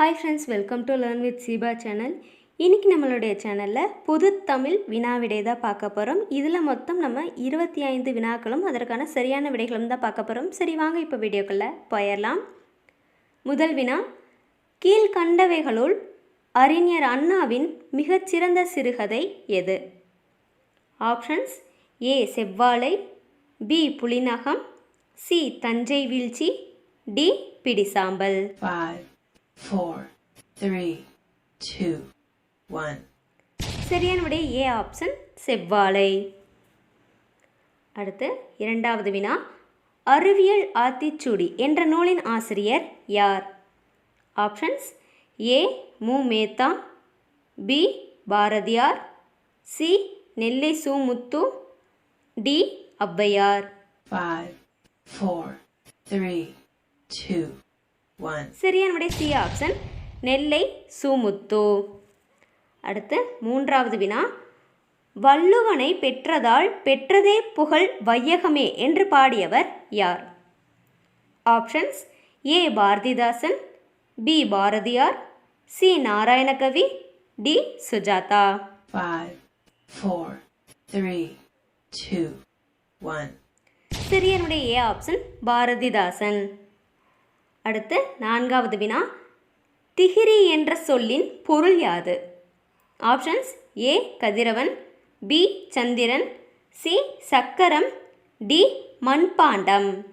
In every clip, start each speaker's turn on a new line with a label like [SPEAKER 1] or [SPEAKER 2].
[SPEAKER 1] Hi friends welcome to learn with Seeba channel இன்றைக்கி நம்மளுடைய சேனலில் புது தமிழ் வினா விடை தான் பார்க்க போகிறோம் இதில் மொத்தம் நம்ம இருபத்தி ஐந்து வினாக்களும் அதற்கான சரியான விடைகளும் தான் பார்க்க போகிறோம் சரி வாங்க இப்போ வீடியோக்குள்ளே போயிடலாம். முதல் வினா கீழ்கண்டவைகளுள் அறிஞர் அண்ணாவின் மிகச்சிறந்த சிறுகதை எது? ஆப்ஷன்ஸ் ஏ செவ்வாழை பி புலிநகம் சி தஞ்சை வீழ்ச்சி டி பிடிசாம்பல்.
[SPEAKER 2] Four, three, two, one.
[SPEAKER 1] சரியான விடை ஏ ஆப்ஷன் செவ்வாழை அடுத்து இரண்டாவது வினா அறிவியல் ஆத்திச்சூடி என்ற நூலின் ஆசிரியர் யார் options A Mu Metha B Bharathiyar C Nellai Su Muthu D Avvaiyar
[SPEAKER 2] four, three, two, one.
[SPEAKER 1] சரியான விடை சி ஆப்ஷன் நெல்லை சுமுத்து. அடுத்து மூன்றாவது வினா வள்ளுவனை பெற்றதால் பெற்றதே புகழ் வையகமே என்று பாடியவர் யார்? Options A Bharathidasan B Bharathiyar C Narayanakavi D Sujatha.
[SPEAKER 2] Three, two, one.
[SPEAKER 1] சிறியனுடைய ஏ ஆப்ஷன் பாரதிதாசன். அடுத்து நான்காவது வினா. திகிரி என்ற சொல்லின் பொருள் யாது? ஆப்ஷன்ஸ் ஏ கதிரவன் பி சந்திரன் சி சக்கரம் டி மண்பாண்டம்.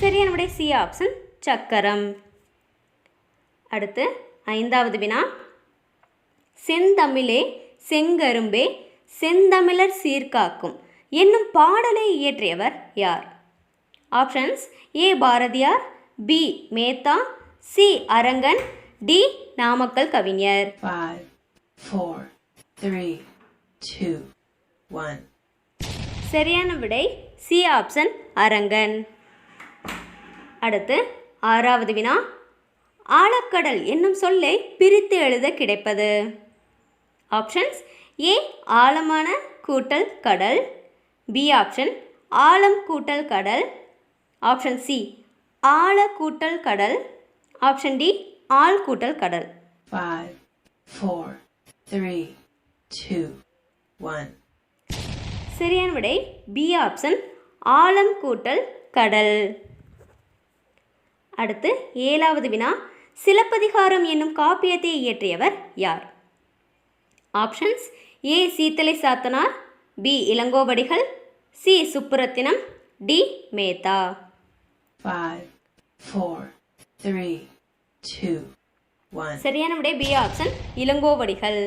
[SPEAKER 1] சரியான விடை சி ஆப்ஷன் சக்கரம். அடுத்து ஐந்தாவது வினா. செந்தமிழே செங்கரும்பே செந்தமிழர் சீர்காக்கும். என்னும் பாடலை இயற்றியவர் யார்? Options A Bharathiyar B Metha C Arangan D Namakkal கவிஞர். சரியான விடை சி ஆப்ஷன் அரங்கன். அடுத்து ஆறாவது வினா. ஆழக்கடல் என்னும் சொல்லை பிரித்து எழுத கிடைப்பது. ஆப்ஷன்ஸ் ஏ ஆழமான கூட்டல் கடல் பி ஆப்ஷன் ஆழம் கூட்டல் கடல். ஆப்ஷன் சி ஆழ கூட்டல் கடல். ஆப்ஷன் டி ஆள் கூட்டல் கடல்.
[SPEAKER 2] Three, two, one.
[SPEAKER 1] சரியான விடை பி ஆப்ஷன் ஆழம் கூட்டல் கடல். அடுத்து ஏழாவது வினா சிலப்பதிகாரம் என்னும் காப்பியத்தை இயற்றியவர் யார்? Options A Seethalai Sathanar B Ilangovadigal C Subburathinam D Metha. சரியான விடை பி ஆப்ஷன் இளங்கோவடிகள்.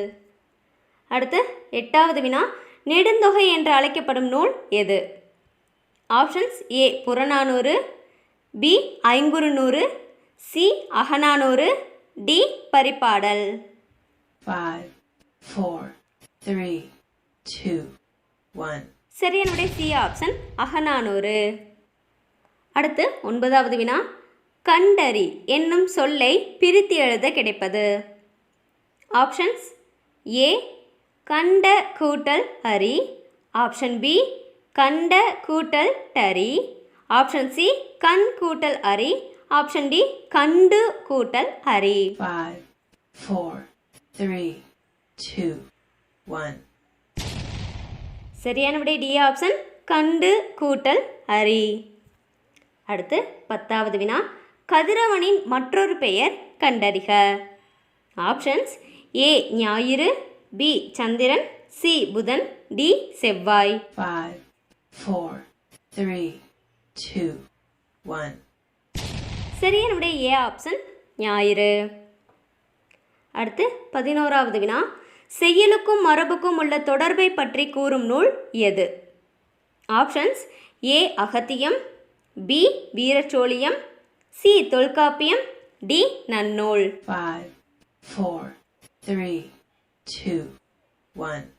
[SPEAKER 1] அடுத்து எட்டாவது வினா நெடுந்தொகை என்று அழைக்கப்படும் நூல் எது? Options A Purananuru B Ainkurunuru C Akananuru D Paripadal
[SPEAKER 2] Five, four, three, two, one.
[SPEAKER 1] சரியான சி ஆப்ஷன் அகநானூறு. அடுத்து ஒன்பதாவது வினா. கண்டறி என்னும் சொல்லை பிரித்து எழுத கிடைப்பது. ஆப்ஷன்ஸ் ஏ கண்ட கூட்டல் அரி. ஆப்ஷன் பி கண்ட கூட்டல் டரி. ஆப்ஷன் சி கண் கூட்டல் அரி. ஆப்ஷன் டி கண்டு கூட்டல் அரி.
[SPEAKER 2] Five four three two one
[SPEAKER 1] சரியான விடை டி ஆப்ஷன் கண்டு கூட்டல் அரி. அடுத்து பத்தாவது வினா கதிரவனின் மற்றொரு பெயர் கண்டறிக. ஆப்ஷன்ஸ் ஏ ஞாயிறு பி சந்திரன் சி புதன் டி செவ்வாய்.
[SPEAKER 2] Two, one.
[SPEAKER 1] சரியான விடை ஏ ஆப்ஷன் ஞாயிறு. அடுத்து பதினோராவது வினா செய்யலுக்கும் மரபுக்கும் உள்ள தொடர்பை பற்றி கூறும் நூல் எது? Options A Agathiyam B Veerasozhiyam C Tholkappiyam D Nannul.
[SPEAKER 2] Five, four, three, two, one.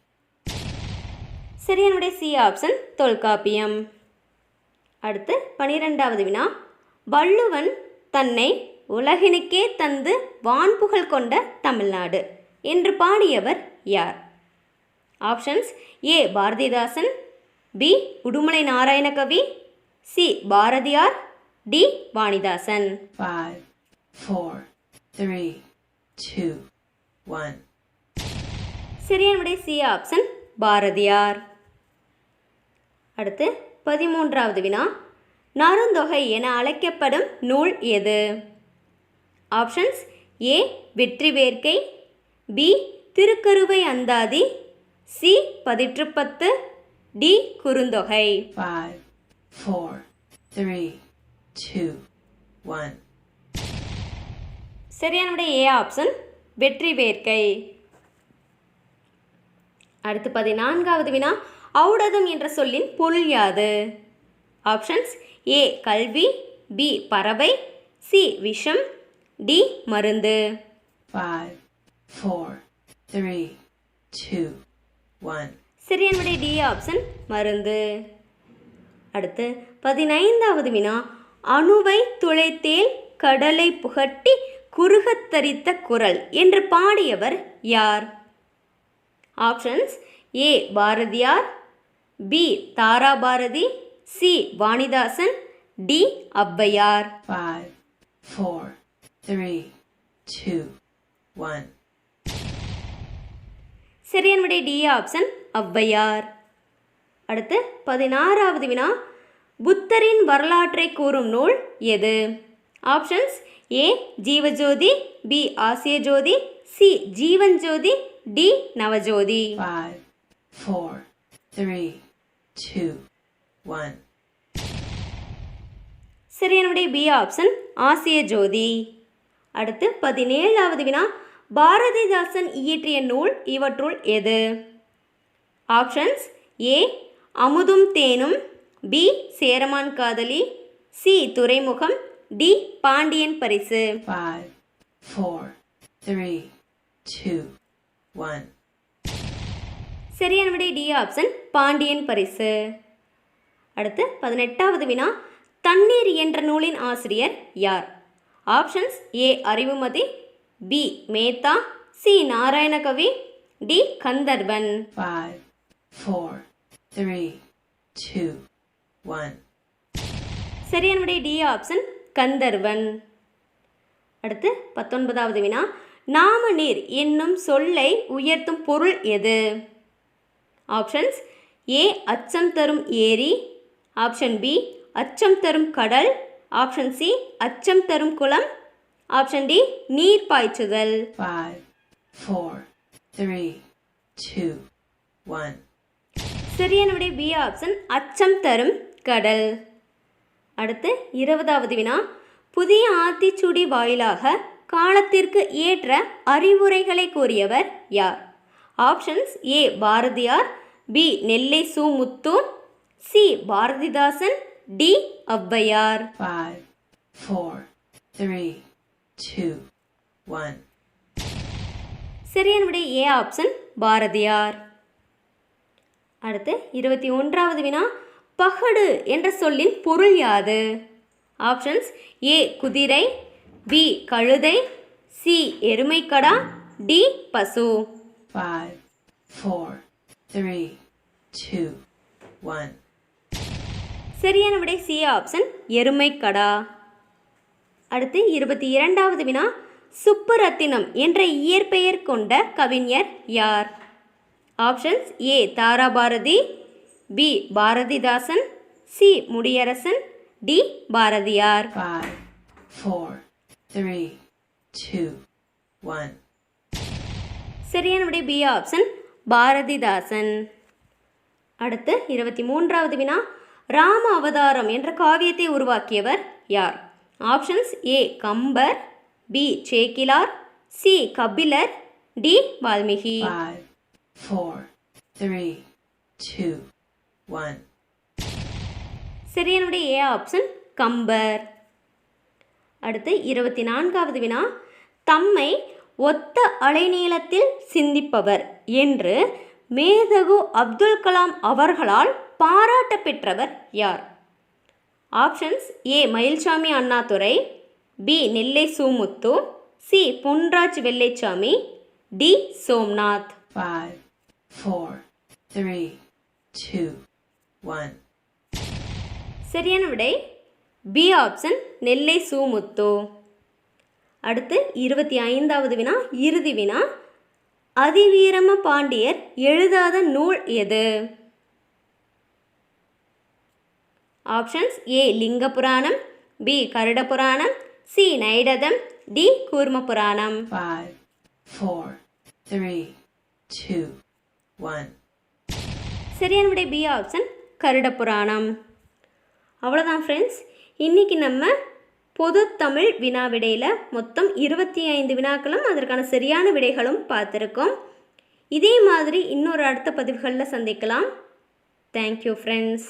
[SPEAKER 1] சரியான விடை சி ஆப்ஷன் தொல்காப்பியம். அடுத்து பனிரெண்டாவது வினா. வள்ளுவன் தன்னை உலகினுக்கே தந்து வான்புகழ் கொண்ட தமிழ்நாடு. என்று பாடியவர் யார்? Options A. Bharathidasan B. Udumalai Narayanakavi C. Bharathiyar D. Vanidasan.
[SPEAKER 2] Five, four, three, two, one.
[SPEAKER 1] சரியான விடை சி. ஆப்ஷன் பாரதியார். அடுத்து பதிமூன்றாவது வினா. நருந்தொகை என அழைக்கப்படும் நூல் எது? Options A. Vetri Verkai B Thirukaruvai Anthathi. C Pathitrupathu. D Kurunthogai.
[SPEAKER 2] Five, four, three, two, one.
[SPEAKER 1] சரியான விடை ஏ ஆப்ஷன் வெற்றி வேர்க்கை. அடுத்து பதினான்காவது வினா ஔடதம் என்ற சொல்லின் பொருள் யாது? ஆப்ஷன்ஸ் ஏ கல்வி பி பறவை சி விஷம் டி மருந்து.
[SPEAKER 2] Five, four, three, two, one.
[SPEAKER 1] சரியான விடை டி ஆப்ஷன் மருந்து அடுத்து பதினைந்தாவது வினா அணுவை துளைத்தேல் கடலை புகட்டி குறுகத் தரித்த குரல் என்று பாடியவர் யார் options A Bharathiyar B Tharabharathi C Vanidasan D Avvaiyar
[SPEAKER 2] Five, four, three, two, one.
[SPEAKER 1] சரியான விடை டி ஆப்ஷன் ஔவையார். அடுத்து பதினாறாவது வினா புத்தரின் வரலாற்றை கூறும் நூல் எது? Options A Jeevajothi B Asiya Jothi C Jeevan Jothi D Navajothi.
[SPEAKER 2] Five, four, three, two, one.
[SPEAKER 1] சரியான விடை பி ஆப்ஷன் ஆசிய ஜோதி அடுத்து பதினேழாவது வினா பாரதிதாசன் இயற்றிய நூல் இவற்றுள் எது? ஆப்ஷன்ஸ் ஏ அமுதும் தேனும் பி சேரமான் காதலி சி துறைமுகம் டி பாண்டியன் பரிசு.
[SPEAKER 2] Five, four, three, two, one.
[SPEAKER 1] சரியான விடை டி ஆப்ஷன் பாண்டியன் பரிசு. அடுத்து பதினெட்டாவது வினா தண்ணீர் என்ற நூலின் ஆசிரியர் யார்? Options A Arivumathi B. Metha C. Narayanakavi D. Kandharvan.
[SPEAKER 2] Five, four, three, two, one.
[SPEAKER 1] சரியான விடை டி ஆப்ஷன் கந்தர்வன். அடுத்து பத்தொன்பதாவது வினா. நாம நீர் என்னும் சொல்லை உயர்த்தும் பொருள் எது? Options A. அச்சம் தரும் ஏரி. Option B. அச்சம் தரும் கடல். Option C. அச்சம் தரும் குளம். ஆப்ஷன் டி நீர் பாய்ச்சுதல்.
[SPEAKER 2] Four, three, two, one.
[SPEAKER 1] சரியான விடை பி ஆப்ஷன் அச்சம் தரும் கடல். அடுத்து இருபதாவது வினா புதிய ஆத்திச்சூடி வாயிலாக காலத்திற்கு ஏற்ற அறிவுரைகளை கூறியவர் யார்? Options A Bharathiyar B Nellai Su Muthu C Bharathidasan D Avvaiyar.
[SPEAKER 2] Five, four, three, two, one.
[SPEAKER 1] சரியான விடை ஏ ஆப்ஷன் பாரதியார் அடுத்து இருபத்தி ஒன்றாவது வினா பகடு என்ற சொல்லின் பொருள் யாது ஆப்ஷன்ஸ் ஏ குதிரை பி கழுதை சி எருமைக்கடா டி பசு
[SPEAKER 2] Five, four, three, two, one.
[SPEAKER 1] சரியான விடை சி ஆப்ஷன் எருமைக்கடா அடுத்து இருபத்தி இரண்டாவது வினா சுப்புரத்தினம் என்ற இயற்பெயர் கொண்ட கவிஞர் யார்? Options A Tharabharathi B Bharathidasan C Mudiyarasan D Bharathiyar. சரியான விடை பி ஆப்ஷன் பாரதிதாசன். அடுத்து இருபத்தி மூன்றாவது வினா ராம அவதாரம் என்ற காவியத்தை உருவாக்கியவர் யார்? Options A Kambar B Sekkilar C Kapilar D Valmiki.
[SPEAKER 2] Five, four, three, two, one.
[SPEAKER 1] சரியான விடை ஏ ஆப்ஷன் கம்பர். அடுத்து இருபத்தி நான்காவது வினா. தம்மை ஒத்த அலைநீளத்தில் சிந்திப்பவர் என்று மேதகு அப்துல் கலாம் அவர்களால் பாராட்ட பெற்றவர் யார்? Options A Mayilsamy Annadurai B Nellai Sumuthu C Ponraj Vellaichamy D Somnath.
[SPEAKER 2] Five, four, three, two, one.
[SPEAKER 1] சரியான விடை. பி ஆப்ஷன் நெல்லை சூமுத்து அடுத்து இருபத்தி ஐந்தாவது வினா இறுதி வினா. அதிவீரம பாண்டியர் எழுதாத நூல் எது? Options A Linga Puranam B Garuda Puranam C Naidatham D Koorma Puranam
[SPEAKER 2] one.
[SPEAKER 1] சரியான விடை பி ஆப்ஷன் கருட புராணம் அவ்வளோதான் ஃப்ரெண்ட்ஸ் இன்றைக்கி நம்ம பொது தமிழ் வினா விடையில் மொத்தம் இருபத்தி ஐந்து வினாக்களும் அதற்கான சரியான விடைகளும் பார்த்துருக்கோம். இதே மாதிரி இன்னொரு அடுத்த பதிவுகளில் சந்திக்கலாம். Thank you friends